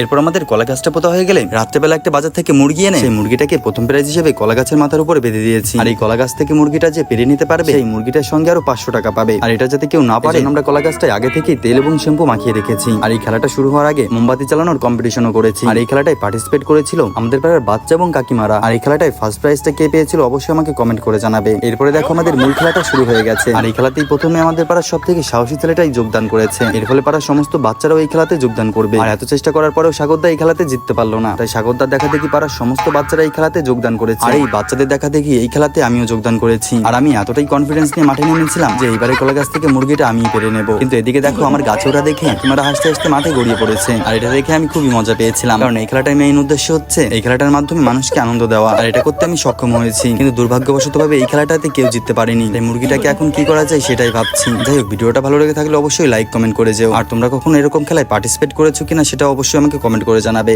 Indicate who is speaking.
Speaker 1: এরপর আমাদের কলা গাছটা পোতা হয়ে গেলে রাত্রেবেলা একটা বাজার থেকে মুরগি এনে সেই মুরগিটাকে প্রথম প্রাইজ হিসেবে কলা গাছের মাথার উপরে বেঁধে দিয়েছি। আর এই কলা গাছ থেকে মুরগিটা যে পেরে নিতে পারবে সেই মুরগিটার সঙ্গে আরও পাঁচশো টাকা পাবে। আর এটা যাতে কেউ না পারে আমরা কলা গাছটায় আগে থেকেই তেল এবং শ্যাম্পু মাখিয়ে রেখেছি। আর এই খেলাটা শুরু হওয়ার আগে মোমবাতি চালানোর কম্পিটিশনও করেছি। আর এই খেলাটায় পার্টিসিপেট করেছিল আমাদের পাড়ার বাচ্চা এবং কাকিমারা। আর এই খেলাটায় ফার্স্ট প্রাইজটা কে পেয়েছিল অবশ্যই আমাকে কমেন্ট করে জানাবে। এরপরে দেখো আমাদের মূল খেলাটা শুরু হয়ে গেছে। আর এই খেলাতেই প্রথমে আমাদের পাড়ার সব থেকে সাহসী ছেলেটাই যোগদান করেছে। এর ফলে পাড়ার সমস্ত বাচ্চারাও এই খেলাতে যোগদান করবে। আর এত চেষ্টা করার পরেও সাগরদা এই খেলাতে জিততে পারল না। তাই সাগরদার দেখা দেখি পাড়ার সমস্ত বাচ্চারা এই খেলাতে যোগদান করেছে। আর এই বাচ্চাদের দেখা দেখি এই খেলাতে আমিও যোগদান করেছি। আর আমি এতটাই কনফিডেন্স নিয়ে মাঠে নেমেছিলাম যে এইবারে কলা গাছ থেকে মুরগিটা আমি পেরে নেব। কিন্তু এদিকে দেখো আমার গাছে ওরা দেখে তোমরা হাসতে হাসতে মাঠে গড়িয়ে পড়েছে। আর এটা দেখে আমি খুবই মজা পেয়েছিলাম। কারণ এই খেলাটার মেইন উদ্দেশ্য হচ্ছে এই খেলাটার মাধ্যমে মানুষকে আনন্দ দেওয়া। আর এটা করতে আমি সক্ষম হয়েছি। কিন্তু দুর্ভাগ্যবশত ভাবে এই খেলাটাতে কেউ জিততে পারেনি। তাই মুরগিটাকে এখন কি করা যায় সেটাই ভাবছি। যাই হোক, ভিডিওটা ভালো লেগে থাকলে অবশ্যই লাইক কমেন্ট করে যেও। আর তোমরা কখনো এরকম খেলায় পার্টিসিপেট করেছ কিনা সেটা অবশ্যই আমাকে কমেন্ট করে জানাবে।